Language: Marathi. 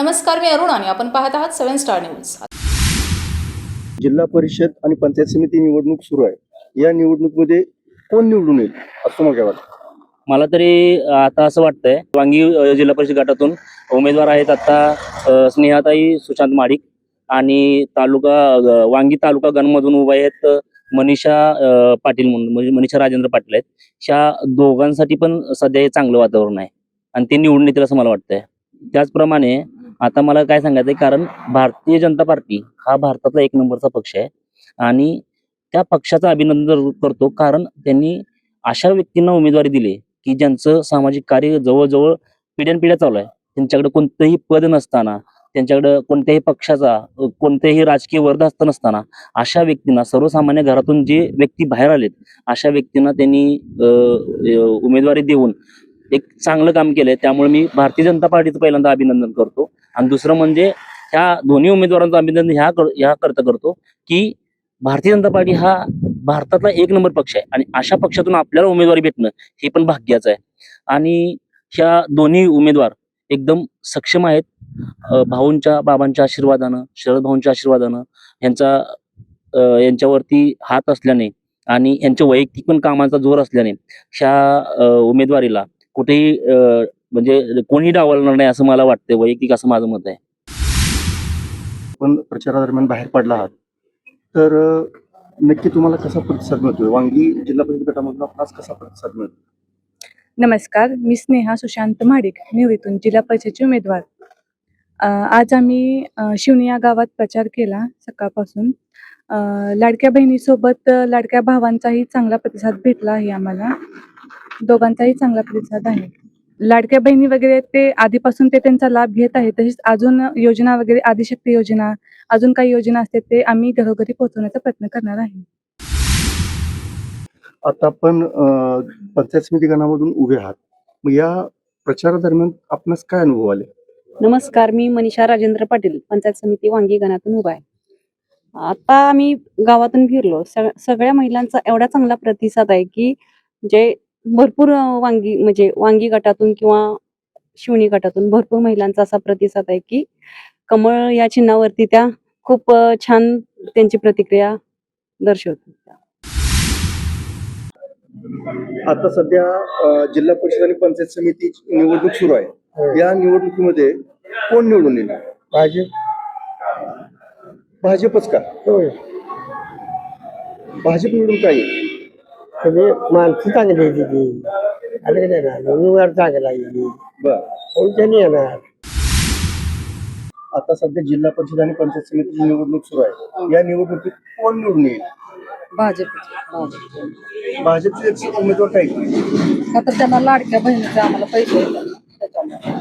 नमस्कार मी अरुण आणि आपण पाहत आहात सेव्हन स्टार न्यूज. जिल्हा परिषद आणि पंचायत समिती निवडणूक सुरू आहे. या निवडणुकीमध्ये कोण निवडून येईल? असं तुम्हाला काय वाटतं? मला तरी आता असं वाटतंय वांगी जिल्हा परिषद गटातून उमेदवार आहेत आता स्नेहाताई सुशांत माडिक आणि तालुका वांगी तालुका गणमधून उभा आहेत मनीषा पाटील म्हणून म्हणजे मनीषा राजेंद्र पाटील आहेत. ह्या दोघांसाठी पण सध्या हे चांगलं वातावरण आहे आणि ते निवडून येतील असं मला वाटतंय. त्याचप्रमाणे आता मला काय सांगायचंय कारण भारतीय जनता पार्टी हा भारतातला एक नंबरचा पक्ष आहे. आणि त्या पक्षाचं अभिनंदन करतो कारण त्यांनी अशा व्यक्तींना उमेदवारी दिली की ज्यांचं सामाजिक कार्य जवळजवळ पिढ्यानपिढ्या चालू आहे. त्यांच्याकडे कोणतंही पद नसताना त्यांच्याकडे कोणत्याही पक्षाचा कोणत्याही राजकीय वर्ध नसताना अशा व्यक्तींना सर्वसामान्य घरातून जे व्यक्ती बाहेर आलेत अशा व्यक्तींना त्यांनी उमेदवारी देऊन एक चांगलं काम केलंय. त्यामुळे मी भारतीय जनता पार्टीचं पहिल्यांदा अभिनंदन करतो. आणि दुसरं म्हणजे ह्या दोन्ही उमेदवारांचं अभिनंदन ह्या कर- ह्या करता करतो की भारतीय जनता पार्टी हा भारतातला एक नंबर पक्ष आहे आणि अशा पक्षातून आपल्याला उमेदवारी भेटणं हे पण भाग्याचं आहे. आणि ह्या दोन्ही उमेदवार एकदम सक्षम आहेत. भाऊंच्या बाबांच्या आशीर्वादानं शरद भाऊंच्या आशीर्वादानं यांचा यांच्यावरती हात असल्याने आणि यांच्या वैयक्तिक पण कामाचा जोर असल्याने ह्या उमेदवारीला कुठेही म्हणजे कोणी डावलणार नाही असं मला वाटतं वैयक्तिक असं माझं मत आहे. पण प्रचारादरम्यान बाहेर पडला आहात. तर नक्की तुम्हाला कसा प्रतिसाद मिळतोय? वांगी जिल्हा परिषद गटामधून आपणास कसा प्रतिसाद मिळतो नमस्कार मी स्नेहा सुशांत महाडिक निवडीतून जिल्हा परिषदेचे उमेदवार. अ, आज आम्ही अ, शिवणी या गावात प्रचार केला सकाळपासून. अ, लाडक्या बहिणीसोबत अ, लाडक्या भावांचाही चांगला प्रतिसाद भेटला आहे आम्हाला. दोघांचाही चांगला प्रतिसाद आहे. लाडक्या बहिणी वगैरे ते आधीपासून ते त्यांचा लाभ घेत आहेत. तसेच अजून योजना वगैरे आदिशक्ती योजना अजून काही योजना असतात ते आम्ही घरोघरी पोहोचवण्याचा प्रयत्न करणार आहे. आता आपण पंचायत समिती गणामधून उभे आहात. मग या प्रचारादरम्यान आपणास काय अनुभव आले? नमस्कार मी मनीषा राजेंद्र पाटील पंचायत समिती वांगी गणातून उभा आहे. आता आम्ही गावातून फिरलो. सग- सगळ्या महिलांचा एवढा चांगला प्रतिसाद आहे की जे भरपूर वांगी म्हणजे वांगी गटातून किंवा शिवणी गटातून भरपूर महिलांचा असा प्रतिसाद आहे की कमळ या चिन्हावरती त्या खूप छान त्यांची प्रतिक्रिया दर्शवतात. आता सध्या जिल्हा परिषद आणि पंचायत समिती निवडणूक सुरू आहे. या निवडणुकीमध्ये कोण निवडून येईल? भाजप. भाजपच का? होय. भाजप निवडून काय येईल? सगळे माणसं चांगली आहे तिथे आता काय ना? उमेदवार चांगला आहे बर. कोणत्या नाही येणार? आता सध्या जिल्हा परिषद आणि पंचायत समितीची निवडणूक सुरू आहे. या निवडणुकीत कोण निवडून येईल? भाजपचे उमेदवार काय? का तर त्यांना लाडक्या बहिणीचे आम्हाला पैसे येतात. त्याच्यामुळे.